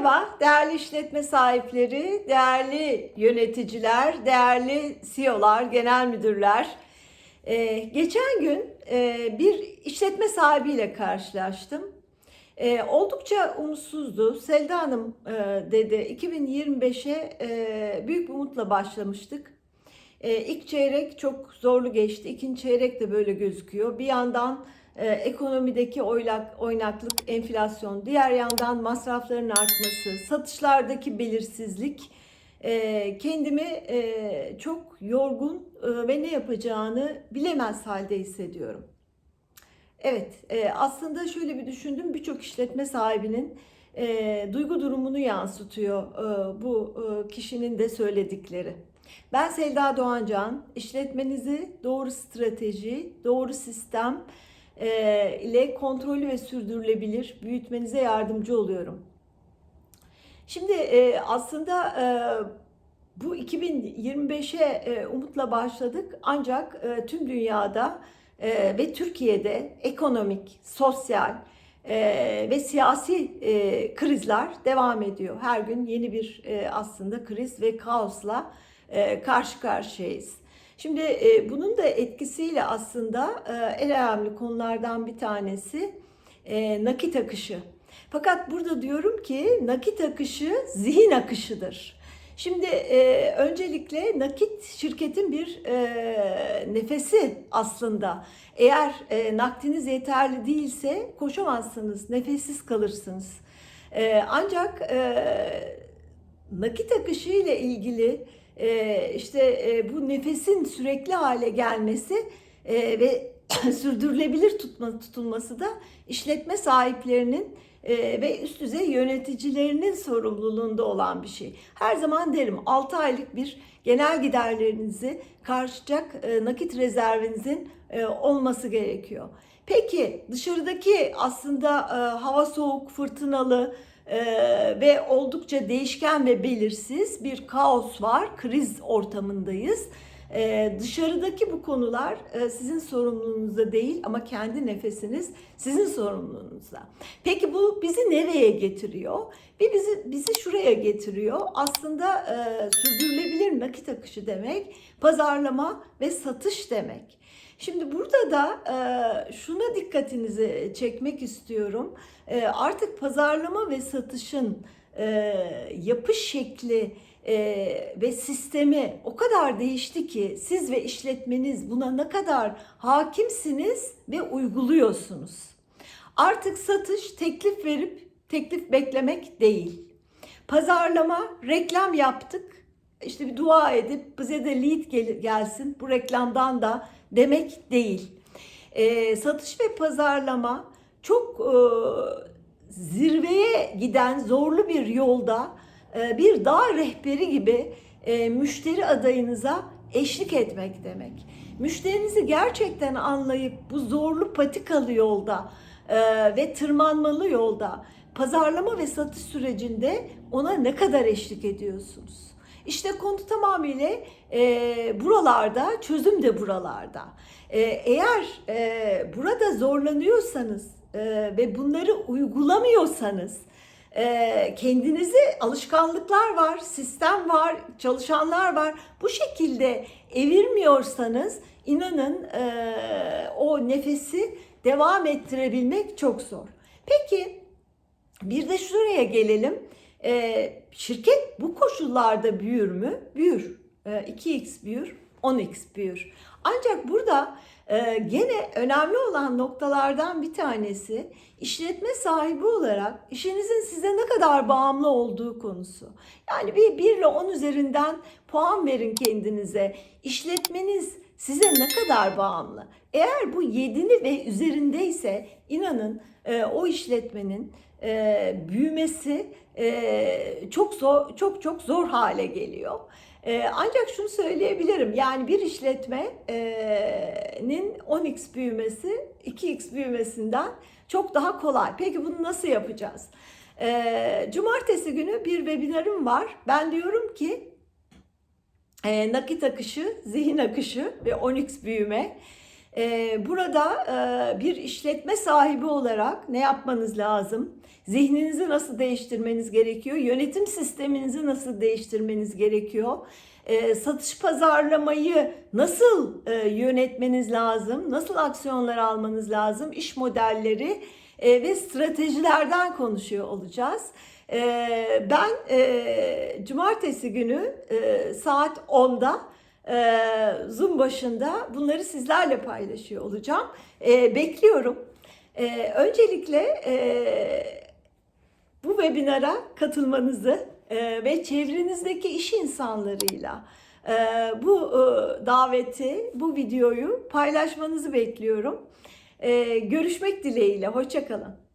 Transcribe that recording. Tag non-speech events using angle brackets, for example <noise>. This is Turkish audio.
Merhaba değerli işletme sahipleri, değerli yöneticiler, değerli CEO'lar, genel müdürler. Ee, geçen gün e, bir işletme sahibiyle karşılaştım. Ee, oldukça umutsuzdu. Selda Hanım e, dedi 2025'e e, büyük bir umutla başlamıştık. E, ilk çeyrek çok zorlu geçti. İkinci çeyrek de böyle gözüküyor. Bir yandan e, ekonomideki oylak, oynaklık, enflasyon, diğer yandan masrafların artması, satışlardaki belirsizlik e, kendimi e, çok yorgun ve ne yapacağını bilemez halde hissediyorum. Evet, aslında şöyle bir düşündüm. Birçok işletme sahibinin duygu durumunu yansıtıyor bu kişinin de söyledikleri. Ben Selda Doğancan, işletmenizi doğru strateji, doğru sistem e, ile kontrollü ve sürdürülebilir büyütmenize yardımcı oluyorum. Şimdi e, aslında e, bu 2025'e e, umutla başladık ancak e, tüm dünyada e, ve Türkiye'de ekonomik, sosyal e, ve siyasi e, krizler devam ediyor. Her gün yeni bir e, aslında kriz ve kaosla e, karşı karşıyayız. Şimdi e, bunun da etkisiyle aslında e, en önemli konulardan bir tanesi e, nakit akışı. Fakat burada diyorum ki nakit akışı zihin akışıdır. Şimdi e, öncelikle nakit şirketin bir e, nefesi aslında. Eğer e, nakdiniz yeterli değilse koşamazsınız, nefessiz kalırsınız. E, ancak e, nakit akışı ile ilgili e, işte e, bu nefesin sürekli hale gelmesi e, ve <clears throat> sürdürülebilir tutma, tutulması da işletme sahiplerinin e, ve üst düzey yöneticilerinin sorumluluğunda olan bir şey. Her zaman derim 6 aylık bir genel giderlerinizi karşılayacak e, nakit rezervinizin e, olması gerekiyor. Peki dışarıdaki aslında e, hava soğuk, fırtınalı, ee, ve oldukça değişken ve belirsiz bir kaos var. Kriz ortamındayız. Ee, dışarıdaki bu konular e, sizin sorumluluğunuzda değil ama kendi nefesiniz sizin sorumluluğunuzda. Peki bu bizi nereye getiriyor? Bir bizi bizi şuraya getiriyor. Aslında e, sürdürülebilir nakit akışı demek, pazarlama ve satış demek. Şimdi burada da e, şuna dikkatinizi çekmek istiyorum. E, artık pazarlama ve satışın e, yapış şekli e, ve sistemi o kadar değişti ki siz ve işletmeniz buna ne kadar hakimsiniz ve uyguluyorsunuz. Artık satış teklif verip teklif beklemek değil. Pazarlama, reklam yaptık. İşte bir dua edip bize de lead gel- gelsin bu reklamdan da demek değil. E, satış ve pazarlama çok e, zirveye giden zorlu bir yolda e, bir dağ rehberi gibi e, müşteri adayınıza eşlik etmek demek. Müşterinizi gerçekten anlayıp bu zorlu patikalı yolda e, ve tırmanmalı yolda pazarlama ve satış sürecinde ona ne kadar eşlik ediyorsunuz? İşte konu tamamıyla e, buralarda, çözüm de buralarda. E, eğer e, burada zorlanıyorsanız e, ve bunları uygulamıyorsanız, e, kendinizi alışkanlıklar var, sistem var, çalışanlar var. Bu şekilde evirmiyorsanız inanın e, o nefesi devam ettirebilmek çok zor. Peki bir de şuraya gelelim. E, şirket bu koşullarda büyür mü? Büyür. E, 2x büyür, 10x büyür. Ancak burada e, gene önemli olan noktalardan bir tanesi işletme sahibi olarak işinizin size ne kadar bağımlı olduğu konusu. Yani bir 1 ile 10 üzerinden puan verin kendinize. İşletmeniz size ne kadar bağımlı? Eğer bu 7'ni ve üzerindeyse inanın e, o işletmenin e, büyümesi e, çok zor, çok çok zor hale geliyor. E, ancak şunu söyleyebilirim, yani bir işletmenin 10x büyümesi 2x büyümesinden çok daha kolay. Peki bunu nasıl yapacağız? E, cumartesi günü bir webinarım var. Ben diyorum ki e, nakit akışı, zihin akışı ve 10x büyüme. E, burada e, bir işletme sahibi olarak ne yapmanız lazım? Zihninizi nasıl değiştirmeniz gerekiyor? Yönetim sisteminizi nasıl değiştirmeniz gerekiyor? E, satış pazarlamayı nasıl e, yönetmeniz lazım? Nasıl aksiyonlar almanız lazım? İş modelleri e, ve stratejilerden konuşuyor olacağız. E, ben e, cumartesi günü e, saat 10'da e, Zoom başında bunları sizlerle paylaşıyor olacağım. E, bekliyorum. E, öncelikle e, bu webinara katılmanızı e, ve çevrenizdeki iş insanlarıyla e, bu e, daveti, bu videoyu paylaşmanızı bekliyorum. E, görüşmek dileğiyle, hoşçakalın.